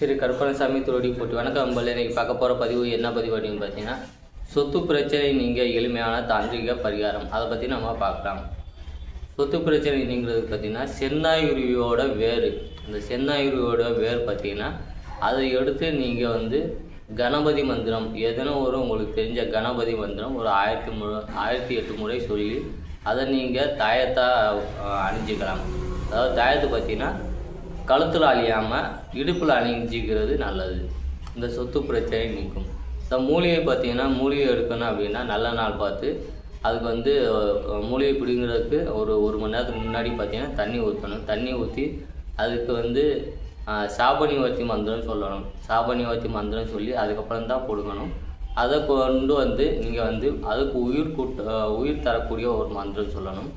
சரி கருப்பணசாமி திருவடி போட்டு வணக்கம் அம்பல் இன்னைக்கு பார்க்க போகிற பதிவு என்ன பதிவு அப்படின்னு பார்த்தீங்கன்னா சொத்து பிரச்சனை நீங்கள் எளிமையான தாந்திரிக பரிகாரம். அதை பற்றி நம்ம பார்க்கலாம். சொத்து பிரச்சனை நீங்கிறது பார்த்தீங்கன்னா செந்தாயுருவியோட வேர் அந்த செந்தாயுருவியோட வேர் பார்த்தீங்கன்னா அதை எடுத்து நீங்கள் வந்து கணபதி மந்திரம் எதனோ ஒரு உங்களுக்கு தெரிஞ்ச கணபதி மந்திரம் ஒரு ஆயிரத்தி மு ஆயிரத்தி எட்டு முறை சொல்லி அதை நீங்கள் தாயத்தாக அணிஞ்சிக்கலாம். அதாவது தாயத்து பார்த்தீங்கன்னா கழுத்தில் அழியாமல் இடுப்பில் அணிஞ்சிக்கிறது நல்லது. இந்த சொத்து பிரச்சனை நீக்கும். இந்த மூலிகை பார்த்தீங்கன்னா மூலிகை எடுக்கணும் அப்படின்னா நல்ல நாள் பார்த்து அதுக்கு வந்து மூலிகை பிடிங்கிறதுக்கு ஒரு ஒரு மணி நேரத்துக்கு முன்னாடி பார்த்தீங்கன்னா தண்ணி ஊற்றணும் தண்ணி ஊற்றி அதுக்கு வந்து சாபனிவர்த்தி மந்திரம் சொல்லணும். சாபனிவர்த்தி மந்திரம் சொல்லி அதுக்கப்புறம் தான் கொடுக்கணும். அதை கொண்டு வந்து நீங்கள் வந்து அதுக்கு உயிர் கூட்ட உயிர் தரக்கூடிய ஒரு மந்திரம் சொல்லணும்.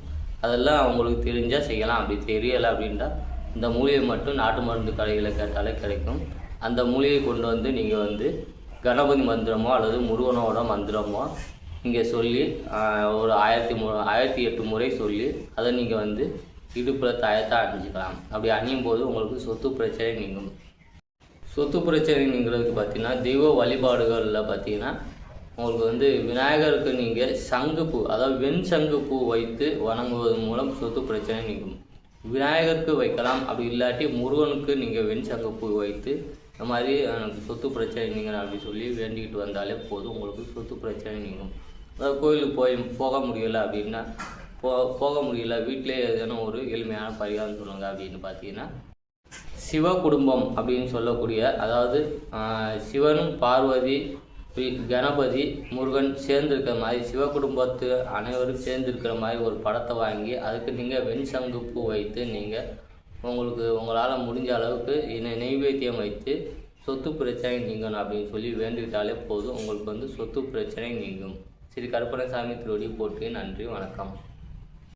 அதெல்லாம் அவங்களுக்கு தெரிஞ்சால் செய்யலாம். அப்படி தெரியலை அப்படின்ட்டா இந்த மூலிகை மட்டும் நாட்டு மருந்து கடைகளில் கேட்டாலே கிடைக்கும். அந்த மூலிகை கொண்டு வந்து நீங்கள் வந்து கணபதி மந்திரமோ அல்லது முருகனோட மந்திரமோ நீங்கள் சொல்லி ஒரு ஆயிரத்தி மு ஆயிரத்தி எட்டு முறை சொல்லி அதை நீங்கள் வந்து இடுப்பில் தயத்தாக அணிஞ்சிக்கலாம். அப்படி அணியும் போது உங்களுக்கு சொத்து பிரச்சனை நீங்கும். சொத்து பிரச்சனை நீங்கிறதுக்கு பார்த்தீங்கன்னா தெய்வ வழிபாடுகளில் பார்த்தீங்கன்னா உங்களுக்கு வந்து விநாயகருக்கு நீங்கள் சங்குப்பூ அதாவது வெண் சங்குப்பூ வைத்து வணங்குவதன் மூலம் சொத்து பிரச்சனை நீங்கும். விநாயகருக்கு வைக்கலாம். அப்படி இல்லாட்டி முருகனுக்கு நீங்கள் வெண்சங்க பூ வைத்து இந்த மாதிரி எனக்கு சொத்து பிரச்சனை நீங்கள் அப்படி சொல்லி வேண்டிக்கிட்டு வந்தாலே போதும். உங்களுக்கு சொத்து பிரச்சனை நீங்கும். அதாவது கோயிலுக்கு போய் போக முடியலை அப்படின்னா போ போக முடியல வீட்டிலே ஏதேனும் ஒரு எளிமையான பரிகாரம் சொல்லுங்கள் அப்படின்னு பார்த்தீங்கன்னா சிவ குடும்பம் அப்படின்னு சொல்லக்கூடிய அதாவது சிவனும் பார்வதி கணபதி முருகன் சேர்ந்திருக்கிற மாதிரி சிவ குடும்பத்து அனைவரும் சேர்ந்திருக்கிற மாதிரி ஒரு படத்தை வாங்கி அதுக்கு நீங்கள் வெண் சங்கு பூ வைத்து நீங்கள் உங்களுக்கு உங்களால் முடிஞ்ச அளவுக்கு நெ- நெய்வேத்தியம் வைத்து சொத்து பிரச்சனை நீங்கணும் அப்படின்னு சொல்லி வேண்டுகிட்டாலே போதும். உங்களுக்கு வந்து சொத்து பிரச்சனை நீங்கும். ஸ்ரீ கருப்பணசாமி திருவடி போட்டு நன்றி வணக்கம்.